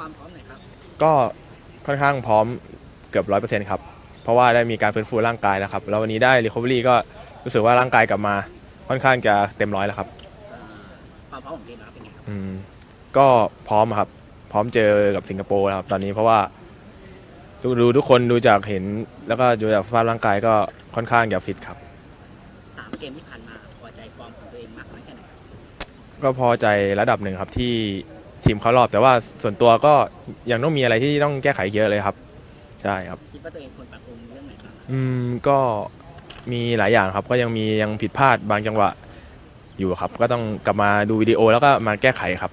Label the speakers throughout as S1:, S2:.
S1: ความพร้อมหน่อยครับ
S2: ก็ค่อนข้างพร้อมเกือบร้อยเปอร์เซ็นต์ครับ เพราะว่าได้มีการฟื้นฟูร่างกายแล้วครับ แล้ววันนี้ได้รีคอเวอรี่ก็รู้สึกว่าร่างกายกลับมาค่อนข้างจะเต็มร้อยแล้วครับ
S1: อ่าความพร้อมของทีมเราเป็นไงครับ
S2: อืมก็พร้อมครับ พร้อมเจอกับสิงคโปร์แล้วครับ ตอนนี้เพราะว่าดูดูทุกคนดูจากเห็น แล้วก็ดูจากสภาพร่างกายก็ค่อนข้างจะฟิตครับ
S1: สามเกมที่ผ่านมาพอใจฟอร์มของตัวเองมากน้อยแค่ไหนครับ
S2: ก็พอใจระดับหนึ่งครับที่ ทีมเขารอบ แต่ว่าส่วนตัวก็ยังต้องมีอะไรที่ต้องแก้ไขเยอะเลยครับ ใช่ครับ
S1: คิดว่าตัวเองควรปรับปรุงเรื่องไหนบ้างครับ
S2: อืมก็มีหลายอย่างครับก็ยังมียังผิดพลาดบางจังหวะอยู่ครับ ก็ต้องกลับมาดูวิดีโอแล้วก็มาแก้ไขครับ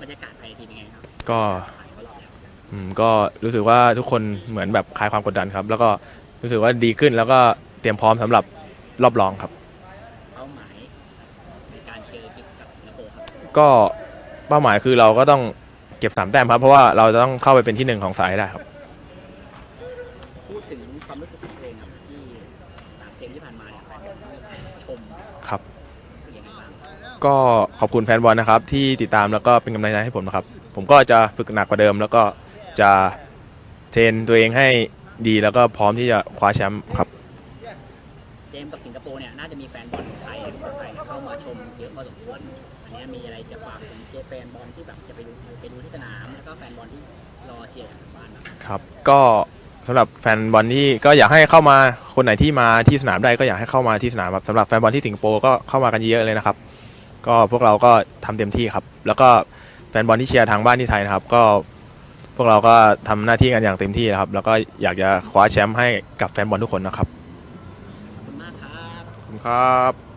S1: บรรยากาศภายในทีมเป็นไงครับ
S2: ก็
S1: ผ่านเขารอบแล้ว
S2: อืมก็รู้สึกว่าทุกคนเหมือนแบบคลายความกดดันครับ แล้วก็รู้สึกว่าดีขึ้นแล้วก็เตรียมพร้อมสำหรับรอบรองครับ
S1: เป้าหมายในการเจอกับสิงคโปร์ครับ
S2: ก็ เป้าหมายคือเราก็ต้องเก็บสามแต้มครับ เพราะว่าเราจะต้องเข้าไปเป็นที่หนึ่งของสายให้ได้ครับ
S1: พูดถึงความรู้สึกของตัวเองครับที่สามเกมที่ผ่านมาเนี่ยชม
S2: ครับ
S1: รู้สึกยังไงบ้าง
S2: ก็ขอบคุณแฟนบอลนะครับ ที่ติดตามแล้วก็เป็นกำลังใจให้ผมนะครับ ผมก็จะฝึกหนักกว่าเดิม แล้วก็จะเทรนตัวเองให้ดีแล้วก็พร้อมที่จะคว้าแชมป์ครับ
S1: เกมกับสิงคโปร์เนี่ยน่าจะมีแฟนบอลไทยคนไทยเข้ามาชมเยอะพอสมควรอันนี้มีอะไรจะฝากถึงแฟนบอลที่แบบจะไปดูไปดูที่สนามแล้วก็แฟนบอลที่รอเชียร์ทางบ้านบ้าง
S2: ครับก็สำหรับแฟนบอลที่ก็อยากให้เข้ามาคนไหนที่มาที่สนามได้ก็อยากให้เข้ามาที่สนามครับสำหรับแฟนบอลที่สิงคโปร์ก็เข้ามากันเยอะเลยนะครับ ก็พวกเราก็ทำเต็มที่ครับ แล้วก็แฟนบอลที่เชียร์ทางบ้านที่ไทยนะครับ ก็พวกเราก็ทำหน้าที่กันอย่างเต็มที่นะครับ แล้วก็อยากจะคว้าแชมป์ให้กับแฟนบอลทุกคนนะ
S1: ครับ
S2: ขอบคุณครับ